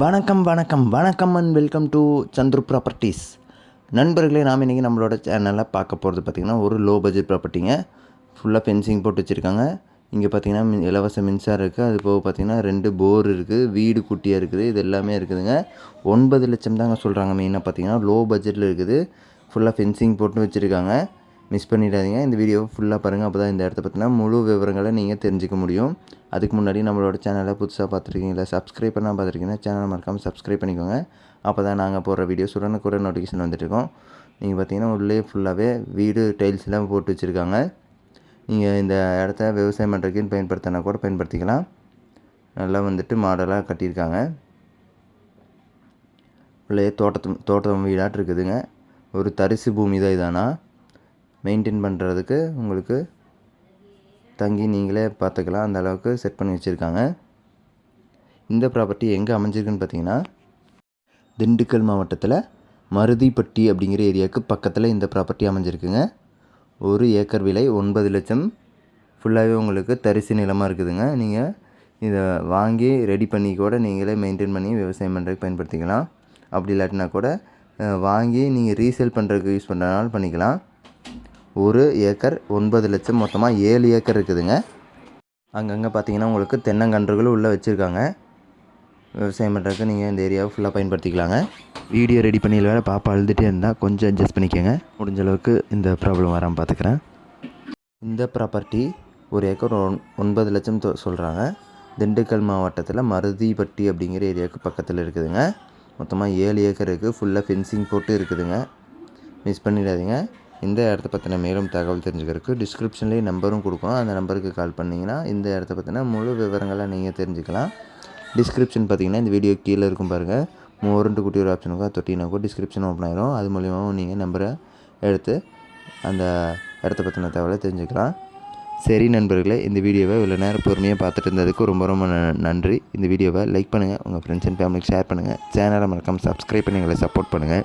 வணக்கம் வணக்கம் வணக்கம் and welcome to Chandru properties நண்பர்களே நாம் இன்றைக்கி நம்மளோட சேனலில் பார்க்க போகிறது பார்த்திங்கன்னா ஒரு லோ பட்ஜெட் ப்ராப்பர்ட்டிங்க ஃபுல்லாக ஃபென்சிங் போட்டு வச்சுருக்காங்க. இங்கே பார்த்தீங்கன்னா மின் இலவச மின்சாரம் இருக்குது அது போக பார்த்திங்கன்னா ரெண்டு போர் இருக்குது வீடு குட்டியாக இருக்குது. இது எல்லாமே இருக்குதுங்க. ஒன்பது லட்சம் தாங்க சொல்கிறாங்க மெயினாக பார்த்தீங்கன்னா லோ பட்ஜெட்டில் இருக்குது ஃபுல்லாக ஃபென்சிங் போட்டு வச்சுருக்காங்க. மிஸ் பண்ணிடாதீங்க. இந்த வீடியோ ஃபுல்லாக பாருங்கள் அப்போ தான் இந்த இடத்த பற்றினா முழு விவரங்களை நீங்கள் தெரிஞ்சுக்க முடியும். அதுக்கு முன்னாடி நம்மளோட சேனலை புதுசாக பார்த்துருக்கீங்களா? சப்ஸ்கிரைப் பண்ணால் பார்த்துருக்கீங்கன்னா சேனலை மறக்காமல் சப்ஸ்கிரைப் பண்ணிக்கோங்க. அப்போ தான் நாங்கள் போடுற வீடியோஸ் உடனுக்குடன் நோட்டிஃபிகேஷன் வந்துட்டுருக்கோம் நீங்கள் பார்த்தீங்கன்னா உள்ளே ஃபுல்லாகவே வீடு டைல்ஸ்லாம் போட்டு வச்சுருக்காங்க. நீங்கள் இந்த இடத்த விவசாயம் பண்ணுறதுக்குன்னு பயன்படுத்தினா கூட பயன்படுத்திக்கலாம். நல்லா வந்துட்டு மாடலாக கட்டியிருக்காங்க. உள்ளே தோட்டத்து தோட்டம் வீடாட்டு இருக்குதுங்க. ஒரு தரிசு பூமி தான் இதானா? மெயின்டைன் பண்ணுறதுக்கு உங்களுக்கு தங்கி நீங்களே பார்த்துக்கலாம். அந்த அளவுக்கு செட் பண்ணி வச்சுருக்காங்க. இந்த ப்ராப்பர்ட்டி எங்கே அமைஞ்சிருக்குன்னு பார்த்தீங்கன்னா திண்டுக்கல் மாவட்டத்தில் மருதிப்பட்டி அப்படிங்கிற ஏரியாவுக்கு பக்கத்தில் இந்த ப்ராப்பர்ட்டி அமைஞ்சிருக்குங்க. ஒரு ஏக்கர் விலை ஒன்பது லட்சம். ஃபுல்லாகவே உங்களுக்கு தரிசு நிலமாக இருக்குதுங்க. நீங்கள் இதை வாங்கி ரெடி பண்ணி கூட நீங்களே மெயின்டைன் பண்ணி விவசாயம் பண்ணுறதுக்கு பயன்படுத்திக்கலாம். அப்படி இல்லாட்டினா கூட வாங்கி நீங்கள் ரீசேல் பண்ணுறதுக்கு யூஸ் பண்ணுறதுனால பண்ணிக்கலாம். ஒரு ஏக்கர் ஒன்பது லட்சம் மொத்தமாக ஏழு ஏக்கர் இருக்குதுங்க. அங்கங்கே பார்த்தீங்கன்னா உங்களுக்கு தென்னங்கன்றுகளும் உள்ளே வச்சுருக்காங்க. விவசாயம் பண்ணுறதுக்கு நீங்கள் இந்த ஏரியாவை ஃபுல்லாக பயன்படுத்திக்கலாங்க. வீடியோ ரெடி பண்ணியில் வேறு பாப்பா அழுதுகிட்டே இருந்தால் கொஞ்சம் அட்ஜஸ்ட் பண்ணிக்கோங்க. முடிஞ்ச அளவுக்கு இந்த ப்ராப்ளம் வராமல் பார்த்துக்கிறேன். இந்த ப்ராப்பர்ட்டி ஒரு ஏக்கர் ஒன் ஒன்பது லட்சம் சொல்கிறாங்க திண்டுக்கல் மாவட்டத்தில் மருதிப்பட்டி அப்படிங்கிற ஏரியாவுக்கு பக்கத்தில் இருக்குதுங்க. மொத்தமாக ஏழு ஏக்கர் இருக்குது ஃபுல்லாக ஃபென்சிங் போட்டு இருக்குதுங்க. மிஸ் பண்ணிடாதீங்க. இந்த இடத்த பற்றின மேலும் தகவல் தெரிஞ்சுக்கிறதுக்கு டிஸ்கிரிப்ஷன்லேயே நம்பரும் கொடுக்கும் அந்த நம்பருக்கு கால் பண்ணிங்கன்னா இந்த இடத்த பற்றின முழு விவரங்களை நீங்கள் தெரிஞ்சுக்கலாம். டிஸ்கிரிப்ஷன் பார்த்தீங்கன்னா இந்த வீடியோ கீழே இருக்கும் பாருங்கள் மோரண்டு குட்டி ஒரு ஆப்ஷனுக்கோ தொட்டினாக்கோ டிஸ்கிரிப்ஷன் ஓப்பன் ஆயிரும். அது மூலியமாகவும் நீங்கள் நம்பரை எடுத்து அந்த இடத்த பற்றின தகவலை தெரிஞ்சுக்கலாம். சரி நண்பர்களே இந்த வீடியோவை இவ்வளோ நேரம் பொறுமையாக பார்த்துட்டு இருந்ததுக்கு ரொம்ப ரொம்ப ந- நன்றி. இந்த வீடியோவை லைக் பண்ணுங்கள் உங்கள் ஃப்ரெண்ட்ஸ் அண்ட் ஃபேமிலிக்கு ஷேர் பண்ணுங்கள் சேனலை மறக்காமல் சப்ஸ்கிரைப் பண்ணி எங்களை சப்போர்ட் பண்ணுங்கள்